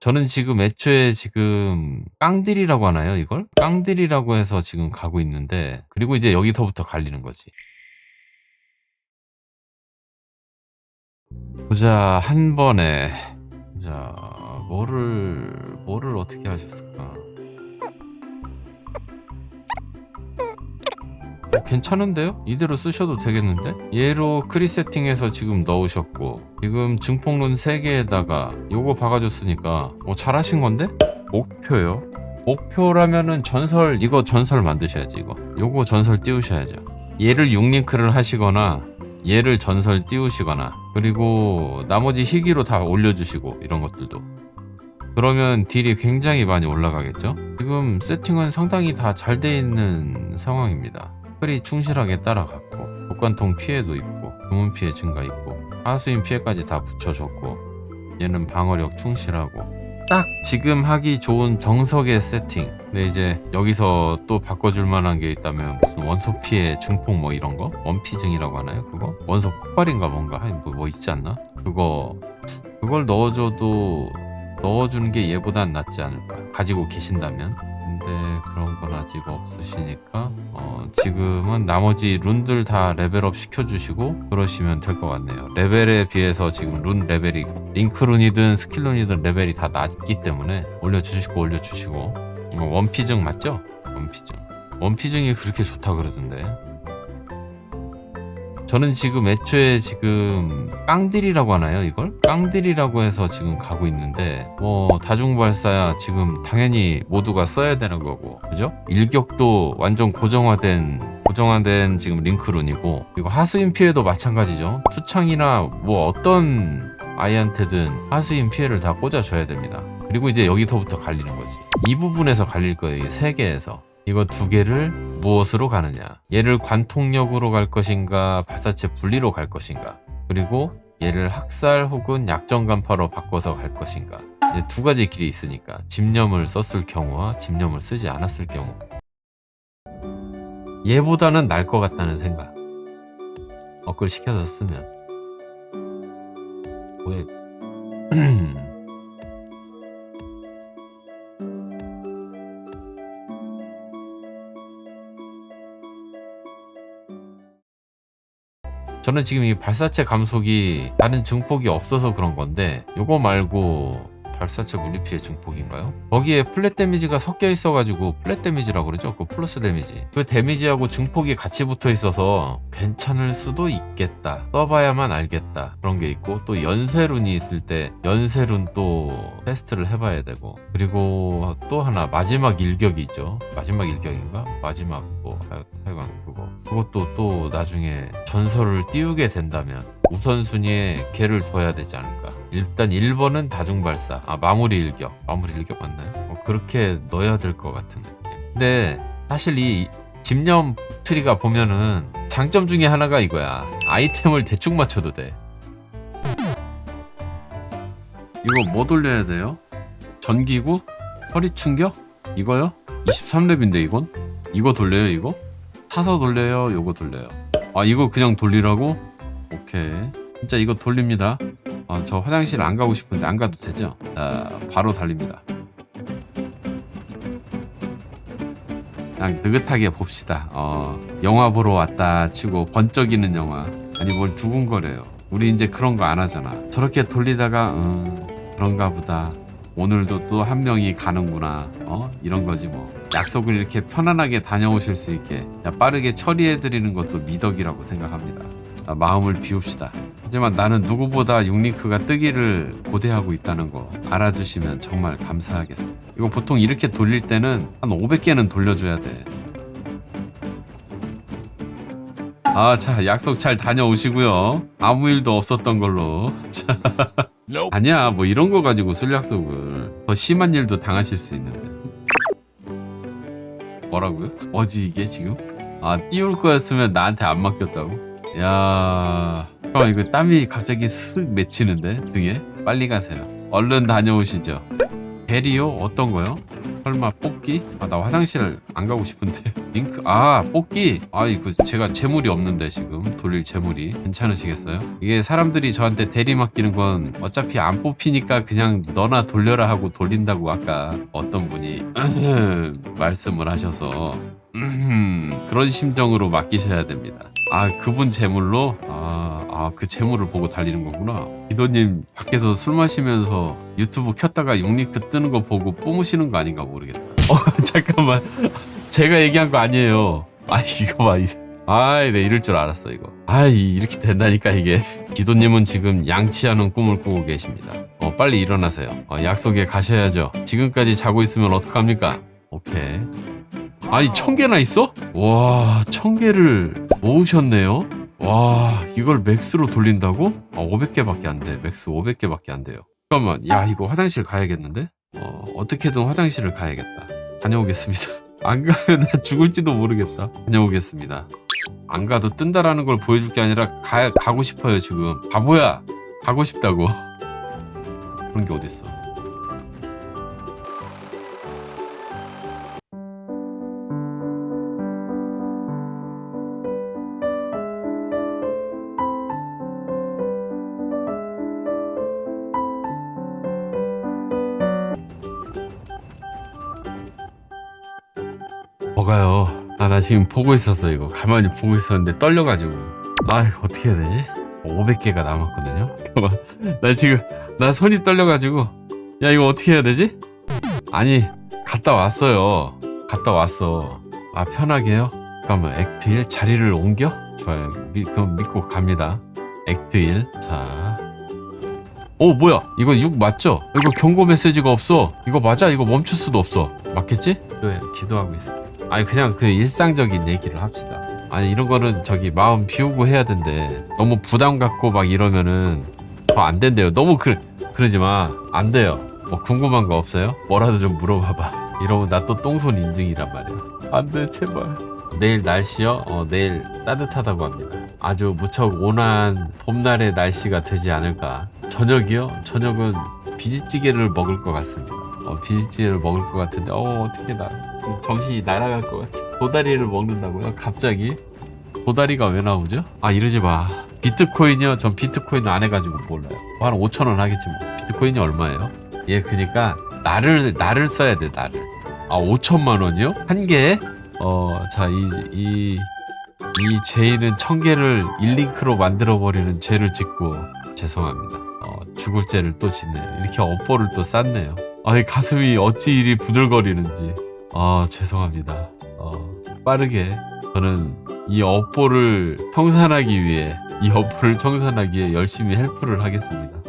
저는 지금 애초에 지금 깡딜이라고 하나요, 이걸? 깡딜이라고 해서 지금 가고 있는데, 그리고 이제 여기서부터 갈리는 거지. 보자, 한 번에. 자, 뭐를, 뭐를 어떻게 하셨을까? 어, 괜찮은데요? 이대로 쓰셔도 되겠는데? 얘로 크리 세팅해서 지금 넣으셨고 지금 증폭룬 3개에다가 요거 박아줬으니까 어, 잘하신 건데? 목표요? 목표라면은 전설 이거 전설 만드셔야지 이거 요거 전설 띄우셔야죠 얘를 6링크를 하시거나 얘를 전설 띄우시거나 그리고 나머지 희귀로 다 올려주시고 이런 것들도 그러면 딜이 굉장히 많이 올라가겠죠? 지금 세팅은 상당히 다 잘 돼 있는 상황입니다. 혈이 충실하게 따라갔고 독관통 피해도 있고 주문 피해 증가 있고 하수인 피해까지 다 붙여줬고 얘는 방어력 충실하고. 딱 지금 하기 좋은 정석의 세팅 근데 이제 여기서 또 바꿔줄 만한 게 있다면 무슨 원소 피해 증폭 뭐 이런 거? 원피증이라고 하나요 그거? 원소 폭발인가 뭔가 뭐, 뭐 있지 않나? 그거 그걸 넣어줘도 넣어주는 게 얘보단 낫지 않을까? 가지고 계신다면? 근데 그런 건 아직 없으시니까 어, 지금은 나머지 룬들 다 레벨업 시켜주시고 그러시면 될 것 같네요. 레벨에 비해서 지금 룬 레벨이 링크룬이든 스킬룬이든 레벨이 다 낮기 때문에 올려주시고 올려주시고. 이거 원피증 맞죠? 원피증. 원피증이 그렇게 좋다 그러던데. 저는 지금 애초에 지금 깡딜이라고 하나요 이걸? 깡딜이라고 해서 지금 가고 있는데 뭐 다중발사야 지금 당연히 모두가 써야 되는 거고 그죠? 일격도 완전 고정화된 고정화된 지금 링크룬이고 그리고 하수인 피해도 마찬가지죠. 투창이나 뭐 어떤 아이한테든 하수인 피해를 다 꽂아줘야 됩니다. 그리고 이제 여기서부터 갈리는 거지. 이 부분에서 갈릴 거예요 이 세 개에서. 이거 두 개를 무엇으로 가느냐? 얘를 관통력으로 갈 것인가 발사체 분리로 갈 것인가? 그리고 얘를 학살 혹은 약정 간파로 바꿔서 갈 것인가. 두 가지 길이 있으니까 집념을 썼을 경우와 집념을 쓰지 않았을 경우. 얘보다는 날 것 같다는 생각. 업글 시켜서 쓰면. 왜 저는 지금 이 발사체 감속이 다른 증폭이 없어서 그런 건데 요거 말고 발사체 물리피해 증폭인가요? 거기에 플랫 데미지가 섞여 있어가지고 플랫 데미지라고 그러죠? 그 플러스 데미지 그 데미지하고 증폭이 같이 붙어 있어서 괜찮을 수도 있겠다 써봐야만 알겠다 그런 게 있고 또 연쇄룬이 있을 때 연쇄룬 또 테스트를 해봐야 되고 그리고 또 하나 마지막 일격이 있죠 마지막 일격인가? 마지막 뭐 하여- 하여간 그거 그것도 또 나중에 전설을 띄우게 된다면 우선순위에 걔를 둬야 되지 않을까 일단 1번은 다중발사 아 마무리 일격 마무리 일격 맞나요? 뭐 그렇게 넣어야 될 것 같은 느낌 근데 사실 이 집념 트리가 보면은 장점 중에 하나가 이거야 아이템을 대충 맞춰도 돼 이거 뭐 돌려야 돼요? 전기구? 허리 충격? 이거요? 23렙인데 이건? 이거 돌려요 이거? 사서 돌려요 요거 돌려요. 아 이거 그냥 돌리라고? 오케이. 진짜 이거 돌립니다. 아, 저 화장실 안 가고 싶은데 안 가도 되죠? 자 바로 달립니다. 그냥 느긋하게 봅시다. 어, 영화 보러 왔다 치고 번쩍이는 영화. 아니 뭘 두근거려요. 우리 이제 그런 거 안 하잖아. 저렇게 돌리다가 음, 그런가 보다 오늘도 또 한 명이 가는구나. 어? 이런 거지 뭐. 약속을 이렇게 편안하게 다녀오실 수 있게 야, 빠르게 처리해 드리는 것도 미덕이라고 생각합니다. 아, 마음을 비웁시다. 하지만 나는 누구보다 육링크가 뜨기를 고대하고 있다는 거 알아주시면 정말 감사하겠습니다. 이거 보통 이렇게 돌릴 때는 한 500개는 돌려줘야 돼. 아, 자, 약속 잘 다녀오시고요. 아무 일도 없었던 걸로. 자, 아니야, 뭐 이런 거 가지고 술 약속을. 더 심한 일도 당하실 수 있는데. 뭐라고요? 뭐지 이게 지금? 아, 띄울 거였으면 나한테 안 맡겼다고? 야, 형 이거 땀이 갑자기 쓱 맺히는데 등에? 빨리 가세요. 얼른 다녀오시죠. 베리요? 어떤 거요? 뽑기? 아 나 화장실 안 가고 싶은데 링크 아 뽑기 아 이거 제가 재물이 없는데 지금 돌릴 재물이 괜찮으시겠어요? 이게 사람들이 저한테 대리 맡기는 건 어차피 안 뽑히니까 그냥 너나 돌려라 하고 돌린다고 아까 어떤 분이 말씀을 하셔서 음, 그런 심정으로 맡기셔야 됩니다. 아, 그분 재물로? 아, 아, 그 재물을 보고 달리는 거구나. 기도님, 밖에서 술 마시면서 유튜브 켰다가 육링크 뜨는 거 보고 뿜으시는 거 아닌가 모르겠다. 어, 잠깐만. 제가 얘기한 거 아니에요. 아, 이거 봐. 이- 아이, 네, 이럴 줄 알았어, 이거. 아이, 이렇게 된다니까, 이게. 기도님은 지금 양치하는 꿈을 꾸고 계십니다. 어, 빨리 일어나세요. 어, 약속에 가셔야죠. 지금까지 자고 있으면 어떡합니까? 오케이. 아니 천 개나 있어? 와, 천 개를 모으셨네요. 와, 이걸 맥스로 돌린다고? 아, 500개밖에 안 돼. 맥스 500개밖에 안 돼요. 잠깐만, 야, 이거 화장실 가야겠는데? 어, 어떻게든 화장실을 가야겠다. 다녀오겠습니다. 안 가면 나 죽을지도 모르겠다. 다녀오겠습니다. 안 가도 뜬다라는 걸 보여줄 게 아니라 가, 가고 싶어요, 지금. 바보야! 가고 싶다고. 그런 게 어딨어. 뭐가요? 아, 나 지금 보고 있었어, 이거. 가만히 보고 있었는데 떨려가지고. 아, 이거 어떻게 해야 되지? 500개가 남았거든요? 잠깐만. 나 지금, 나 손이 떨려가지고. 야, 이거 어떻게 해야 되지? 아니, 갔다 왔어요. 갔다 왔어. 아, 편하게요? 잠깐만, 액트 1 자리를 옮겨? 좋아요. 미, 그럼 믿고 갑니다. 액트 1. 자. 오, 뭐야? 이거 6 맞죠? 이거 경고 메시지가 없어. 이거 맞아? 이거 멈출 수도 없어. 맞겠지? 왜 기도하고 있어. 아니 그냥 그 일상적인 얘기를 합시다. 아니 이런 거는 저기 마음 비우고 해야 된대. 너무 부담 갖고 막 이러면은 더 안 된대요. 너무 그 그러지 마. 안 돼요. 뭐 궁금한 거 없어요? 뭐라도 좀 물어봐봐. 이러면 나 또 똥손 인증이란 말이야. 안 돼 제발. 내일 날씨요? 어 내일 따뜻하다고 합니다. 아주 무척 온화한 봄날의 날씨가 되지 않을까. 저녁이요? 저녁은 비지찌개를 먹을 것 같습니다. 어, 비지찌개를 먹을 것 같은데 어 어떻게 나 정신이 날아갈 것 같아. 도다리를 먹는다고요? 갑자기? 도다리가 왜 나오죠? 아 이러지 마. 비트코인이요? 전 비트코인 안 해가지고 몰라요. 뭐한 5천 원 하겠지 뭐. 비트코인이 얼마예요? 예, 그니까 나를 나를 써야 돼 나를. 아 5천만 원이요? 한 개에? 어, 자, 이, 죄인은 천 개를 일링크로 만들어버리는 죄를 짓고, 죄송합니다. 어, 죽을 죄를 또 짓네요. 이렇게 업보를 또 쌌네요. 아니, 가슴이 어찌 이리 부들거리는지. 아, 죄송합니다. 어, 빠르게. 저는 이 업보를 청산하기 위해, 이 업보를 청산하기 위해 열심히 헬프를 하겠습니다.